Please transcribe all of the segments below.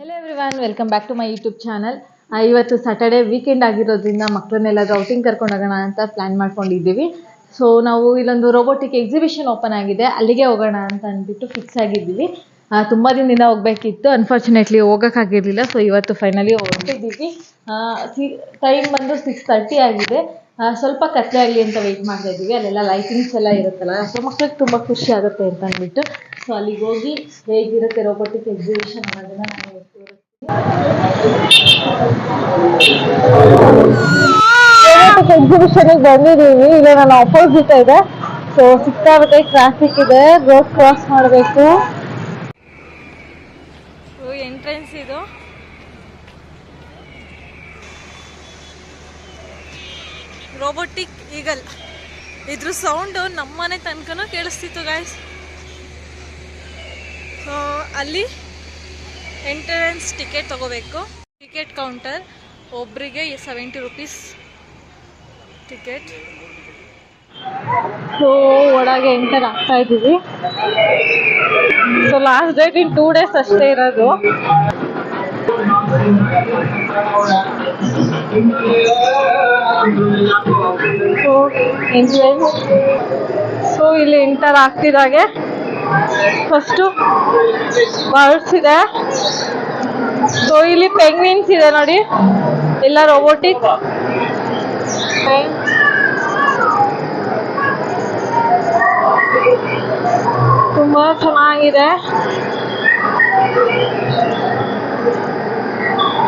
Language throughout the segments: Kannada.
Hello everyone welcome back to my YouTube channel ಇವತ್ತು ಸ್ಯಾಟರ್ಡೆ ವೀಕೆಂಡ್ ಆಗಿರೋದ್ರಿಂದ ಮಕ್ಕಳನ್ನೆಲ್ಲ ಔಟಿಂಗ್ ಕರ್ಕೊಂಡು ಹೋಗೋಣ ಅಂತ ಪ್ಲ್ಯಾನ್ ಮಾಡ್ಕೊಂಡಿದ್ದೀವಿ. ಸೊ ನಾವು ಇಲ್ಲೊಂದು ರೋಬೋಟಿಕ್ ಎಕ್ಸಿಬಿಷನ್ ಓಪನ್ ಆಗಿದೆ. ಅಲ್ಲಿಗೆ ಹೋಗೋಣ ಅಂತ ಅಂದ್ಬಿಟ್ಟು ಫಿಕ್ಸ್ ಆಗಿದ್ದೀವಿ. ತುಂಬ ದಿನದಿಂದ ಹೋಗಬೇಕಿತ್ತು. ಅನ್ಫಾರ್ಚುನೇಟ್ಲಿ ಹೋಗೋಕ್ಕಾಗಿರಲಿಲ್ಲ. ಸೊ ಇವತ್ತು ಫೈನಲಿ ಹೊರಟಿದ್ದೀವಿ. ಟೈಮ್ ಬಂದು ಸಿಕ್ಸ್ ತರ್ಟಿ ಆಗಿದೆ. ಸ್ವಲ್ಪ ಕತ್ತಲೆ ಆಗಲಿ ಅಂತ ವೆಯ್ಟ್ ಮಾಡ್ತಾ ಇದ್ದೀವಿ. ಅಲ್ಲೆಲ್ಲ ಲೈಟಿಂಗ್ಸ್ ಎಲ್ಲ ಇರುತ್ತಲ್ಲ. ಸೊ ಮಕ್ಳಿಗೆ ತುಂಬ ಖುಷಿ ಆಗುತ್ತೆ ಅಂತ ಅಂದ್ಬಿಟ್ಟು. ಸೊ ಅಲ್ಲಿಗೆ ಹೋಗಿ ಹೇಗಿರುತ್ತೆ ರೋಬೋಟಿಕ್ ಎಕ್ಸಿಬಿಷನ್ ಅನ್ನೋದನ್ನ ನಾನು ಇವತ್ತು ಎಕ್ಸಿಬಿಷನ್ಗೆ ಬಂದಿದ್ದೀವಿ ಇಲ್ಲ ನನ್ನ ಅಪೋಸಿಟ್ ಇದೆ. ಸೊ ಸಿಕ್ಕಾಗುತ್ತೆ ಟ್ರಾಫಿಕ್ ಇದೆ. ರೋಡ್ ಕ್ರಾಸ್ ಮಾಡಬೇಕು. ಎಂಟ್ರೆನ್ಸ್ ಇದು? ರೋಬೋಟಿಕ್ ಈಗಲ್ ಇದ್ರ ಸೌಂಡು ನಮ್ಮನೆ ತನಕನೂ ಕೇಳಿಸ್ತಿತ್ತು ಗಾಯ್ಸ್ ಸೊ ಅಲ್ಲಿ ಎಂಟ್ರೆನ್ಸ್ ಟಿಕೆಟ್ ತಗೋಬೇಕು. ಟಿಕೆಟ್ ಕೌಂಟರ್ ಒಬ್ಬರಿಗೆ ಸೆವೆಂಟಿ ರುಪೀಸ್ ಟಿಕೆಟ್ ಸೊ ಒಳಗೆ ಎಂಟರ್ ಆಗ್ತಾ ಇದ್ದೀವಿ. So last date in two days ಅಷ್ಟೇ ಇರೋದು. ಸೊ ಎಂಟ್ರೆನ್ಸ್ ಸೊ ಇಲ್ಲಿ ಎಂಟರ್ ಆಗ್ತಿದ್ದಾಗೆ ಫಸ್ಟು ಬರ್ಡ್ಸ್ ಇದೆ. ಸೊ ಇಲ್ಲಿ ಪೆಂಗ್ವಿನ್ಸ್ ಇದೆ ನೋಡಿ. ಎಲ್ಲ ರೋಬೋಟಿಕ್ ತುಂಬಾ ಚೆನ್ನಾಗಿದೆ.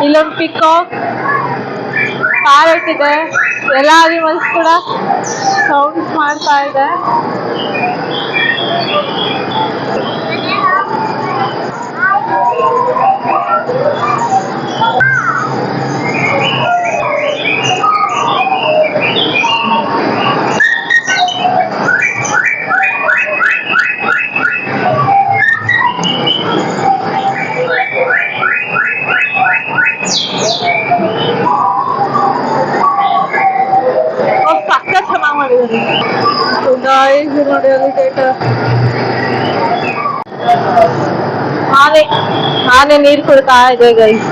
ಇಲ್ಲೊಂದು ಪಿಕಾಕ್ ಪ್ಯಾರೆಟ್ ಇದೆ. ಎಲ್ಲ ಅನಿಮಲ್ಸ್ ಕೂಡ ಸೌಂಡ್ಸ್ ಮಾಡ್ತಾ ಇದೆ. ಚೆನ್ನಾಗಿ ಮಾಡಿದ್ದಾರೆ ಗಾಯ್ಸ್ ನೋಡಿ ಅಲ್ಲಿ ಥಿಯೇಟರ್ ಆನೆ ಆನೆ ನೀರು ಕೊಡ್ತಾ ಇದೆ ಗೈಸ್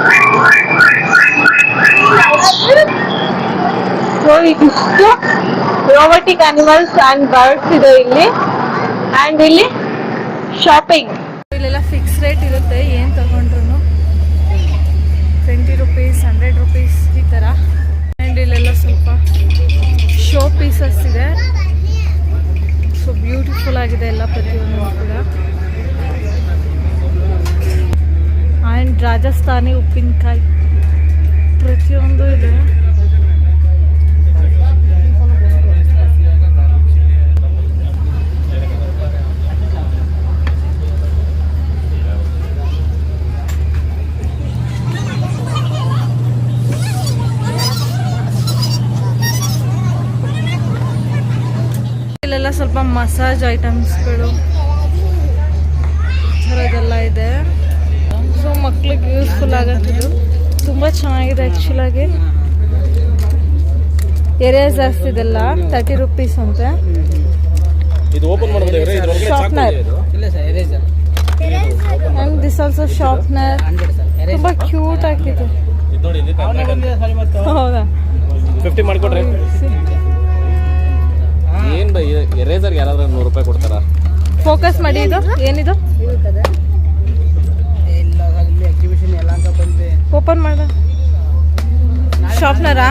ಸೊ ಇದಿಷ್ಟು ರೋಬೋಟಿಕ್ ಅನಿಮಲ್ಸ್ ಅಂಡ್ ಬರ್ಡ್ಸ್ ಇದೆ ಇಲ್ಲಿ ಅಂಡ್ ಇಲ್ಲಿ ಶಾಪಿಂಗ್ ಪೀಸಸ್ ಇದೆ. ಸೊ ಬ್ಯೂಟಿಫುಲ್ ಆಗಿದೆ ಎಲ್ಲ ಪ್ರತಿಯೊಂದು ಕೂಡ. ಆ್ಯಂಡ್ ರಾಜಸ್ಥಾನಿ ಉಪ್ಪಿನಕಾಯಿ ಪ್ರತಿಯೊಂದು ಇದೆ. ಮಸಾಜ್ ಐಟಮ್ಸ್ಗಳು. ಥರದ್ದೆಲ್ಲ ಇದೆ. ಸೊ ಮಕ್ಳಿಗೆ ಯೂಸ್ಫುಲ್ ಆಗತ್ತಿದ್ದು ತುಂಬ ಚೆನ್ನಾಗಿದೆ ಆ್ಯಕ್ಚುಲಾಗಿ ಜಾಸ್ತಿ ಇದೆಲ್ಲ ತರ್ಟಿ ರುಪೀಸ್ ಅಂತೆ. Sharpener and this also sharpener ತುಂಬ ಕ್ಯೂಟ್ ಆಗಿದೆ. ಹೌದಾ? ಫಿಫ್ಟಿ ಮಾಡ್ಕೊಡ್ರಿ. ಏನ್ ಬೈ ಎರೇಸರ್ ಯಾರಾದ್ರೂ ನೂರು ರೂಪಾಯಿ ಕೊಡ್ತಾರ? ಫೋಕಸ್ ಮಾಡಿ ಇದು ಏನಿದು? ಓಪನ್ ಮಾಡ. ಶಾರ್ಪ್ನರಾ ಶಾಪ್ನರ್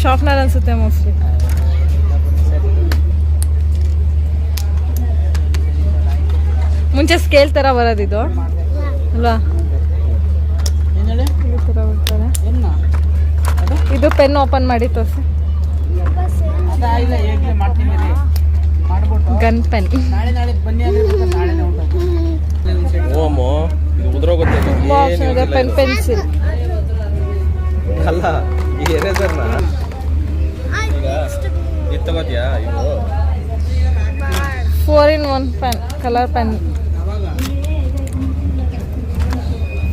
ಶಾರ್ಪ್ನರ್ ಅನ್ಸುತ್ತೆ ಮೋಸ್ಟ್ಲಿ ಮುಂಚೆ ಸ್ಕೇಲ್ ಥರ ಬರೋದಿದು ಅಲ್ವಾ? ಈ ಥರ ಇದು ಪೆನ್ ಓಪನ್ ಮಾಡಿ ತೋರಿಸಿ. Gun pen. Pen pencil. ಅಲ್ಲ ಇದು ತಗೋತಿಯಾ four in one pen colour pen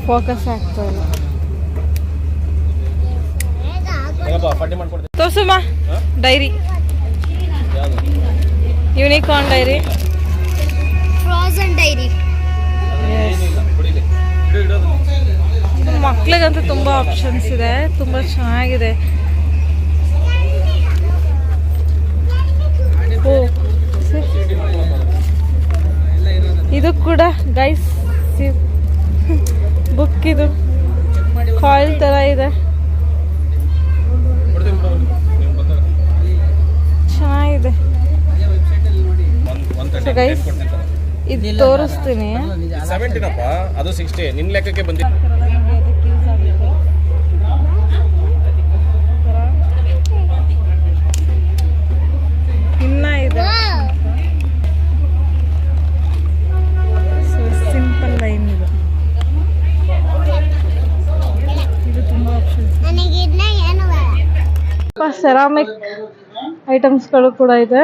focus ಆಗ್ತಾ ಇಲ್ಲ. ತೋರ್ಸಮ್ಮ. Diary. Unicorn diary. Frozen diary. ಮಕ್ಳಿಗಂತೂ ತುಂಬ ಆಪ್ಷನ್ಸ್ ಇದೆ. ತುಂಬ ಚೆನ್ನಾಗಿದೆ. ಓ. ಇದು ಕೂಡ ಗೈಸ್ ಬುಕ್ ಇದು. ಕಾಯಿಲ್ ತರ ಇದೆ. ತೋರಿಸ್ತೀನಿ. ಸೆವೆಂಟೀನಪ್ಪ? ಅದು ಸಿಕ್ಸ್ಟಿ. ನಿನ್ನ ಲೆಕ್ಕಕ್ಕೆ ಇನ್ನ ಇದೆ. ಸಿಂಪಲ್ ಲೈನ್ ಇದು. ಇದು ತುಂಬ ಸೆರಾಮಿಕ್ ಐಟಮ್ಸ್ಗಳು ಕೂಡ ಇದೆ.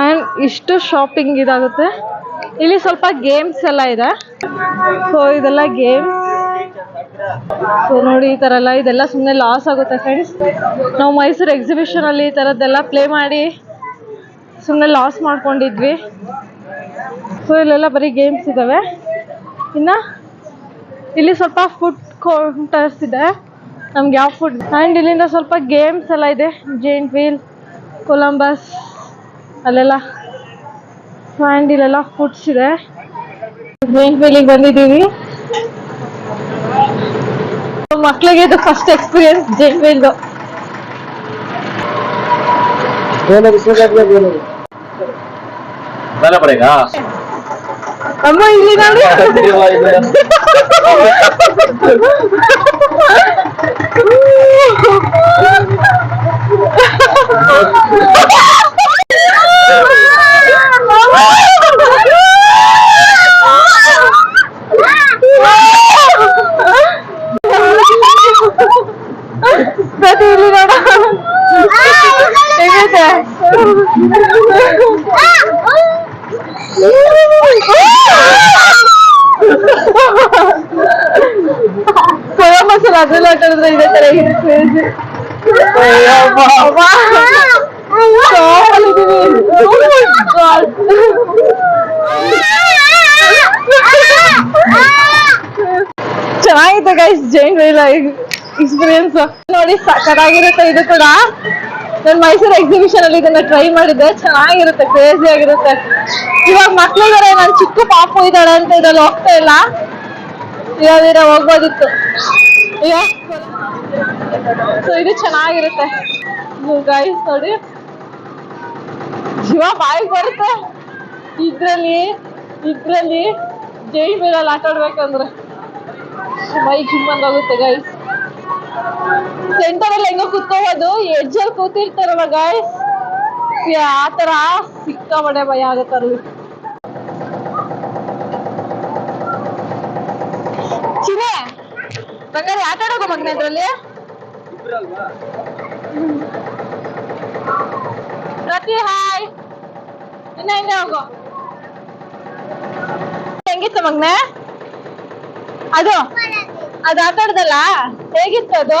ಆ್ಯಂಡ್ ಇಷ್ಟು ಶಾಪಿಂಗ್ ಇದಾಗುತ್ತೆ. ಇಲ್ಲಿ ಸ್ವಲ್ಪ ಗೇಮ್ಸ್ ಎಲ್ಲ ಇದೆ. ಸೊ ಇದೆಲ್ಲ ಗೇಮ್ಸ್ ಸೊ ನೋಡಿ ಈ ಥರ ಎಲ್ಲ, ಇದೆಲ್ಲ ಸುಮ್ಮನೆ ಲಾಸ್ ಆಗುತ್ತೆ ಫ್ರೆಂಡ್ಸ್ ನಾವು ಮೈಸೂರು ಎಕ್ಸಿಬಿಷನ್ ಅಲ್ಲಿ ಈ ಥರದ್ದೆಲ್ಲ ಪ್ಲೇ ಮಾಡಿ ಸುಮ್ಮನೆ ಲಾಸ್ ಮಾಡ್ಕೊಂಡಿದ್ವಿ. ಸೊ ಇಲ್ಲೆಲ್ಲ ಬರೀ ಗೇಮ್ಸ್ ಇದ್ದಾವೆ ಇನ್ನು ಇಲ್ಲಿ ಸ್ವಲ್ಪ ಫುಡ್ ಕೌಂಟರ್ಸ್ ಇದೆ. ನಮ್ಗೆ ಯಾವ ಫುಡ್ ಆ್ಯಂಡ್ ಇಲ್ಲಿಂದ ಸ್ವಲ್ಪ ಗೇಮ್ಸ್ ಎಲ್ಲ ಇದೆ. ಜೇಂಟ್ ವೀಲ್ ಕೊಲಂಬಸ್ ಅಲ್ಲೆಲ್ಲ. ಆ್ಯಂಡ್ ಇಲ್ಲೆಲ್ಲ ಫುಡ್ಸ್ ಇದೆ ಜೇಂಟ್ ವೀಲಿಗೆ ಬಂದಿದ್ದೀವಿ ಮಕ್ಕಳಿಗೆ ಇದು ಫಸ್ಟ್ ಎಕ್ಸ್ಪೀರಿಯನ್ಸ್ ಜೇಂಟ್ ವೀಲ್ದು ಬೇಡ ಪಡೆಗಾ ಅಮ್ಮ ಇಲ್ಲಿ ನೋಡಿ ಪ್ರತಿ ಕೊಲಂಬಸ್ ಅದ್ರಲ್ಲಿ ಆಟ ಆಡಿದ್ರೆ ಇದೇ ತರ ಇರುತ್ತೆ ಚೆನ್ನಾಗಿದೆ ಗೈಸ್ ಜೈನ್ ವೀಲ್ ಎಕ್ಸ್ಪೀರಿಯನ್ಸ್ ನೋಡಿ ಸಖತ್ತಾಗಿರುತ್ತೆ ಇದು ಕೂಡ ನಾನು ಮೈಸೂರು ಎಕ್ಸಿಬಿಷನ್ ಅಲ್ಲಿ ಇದನ್ನ ಟ್ರೈ ಮಾಡಿದ್ದೆ. ಚೆನ್ನಾಗಿರುತ್ತೆ ಕ್ರೇಜಿ ಆಗಿರುತ್ತೆ. ಇವಾಗ ಮಕ್ಳಿದಾರೆ, ನಾನು ಚಿಕ್ಕ ಪಾಪು ಇದ್ದಾಳೆ ಅಂತ ಇದ್ರಲ್ಲಿ ಹೋಗ್ತಾ ಇಲ್ಲ. ಇವಾಗ ಹೋಗ್ಬೋದಿತ್ತು. ಸೊ ಇದು ಚೆನ್ನಾಗಿರುತ್ತೆ. ಗೈಸ್ ನೋಡಿ. ಜೀವ ಬಾಯಿಗೆ ಬರುತ್ತೆ. ಇದ್ರಲ್ಲಿ ಇದ್ರಲ್ಲಿ ಜೈ ಮೇಲಲ್ಲಿ ಆಟ ಆಡ್ಬೇಕಂದ್ರೆ ಮೈ ಆಗುತ್ತೆ ಗೈಸ್ ಸೆಂಟರ್ ಅಲ್ಲಿ ಹೆಂಗೋ ಕುತ್ಕೋಬೋದು ಎಡ್ಜಲ್ಲಿ ಕೂತಿರ್ತಾರಲ್ಲ ಗಾಯ್ಸ್ ಆತರ ತರ ಭಯ ಆಗತ್ತಲ್ಲಿ ಚಿನೆ ಬಂಗಾರಿ ಆಟ ಆಡೋದು ಮಗ್ನ ಇದ್ರಲ್ಲಿ? ಪ್ರತಿ ಹಾಯ್ ಇನ್ನ ಹಿಂದೆ ಹೋಗು. ಹೆಂಗಿತ್ತು ಮಗ್ನೆ? ಅದು ಅದು ಆಟ ಆಡ್ದಲ್ಲ ಹೇಗಿತ್ತು ಅದು?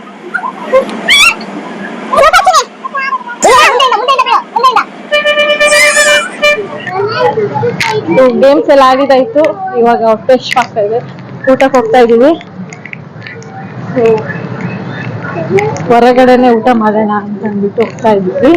ಹಾ? ಗೇಮ್ಸ್ ಎಲ್ಲ ಆಗಿದಾಯ್ತು ಇವಾಗ ಫ್ರೆಶ್ ಆಗ್ತಾ ಇದೆ. ಊಟಕ್ಕೆ ಹೋಗ್ತಾ ಇದೀವಿ ಹೊರಗಡೆನೆ ಊಟ ಮಾಡೋಣ ಅಂತ ಅಂದ್ಬಿಟ್ಟು ಹೋಗ್ತಾ ಇದ್ದೀವಿ.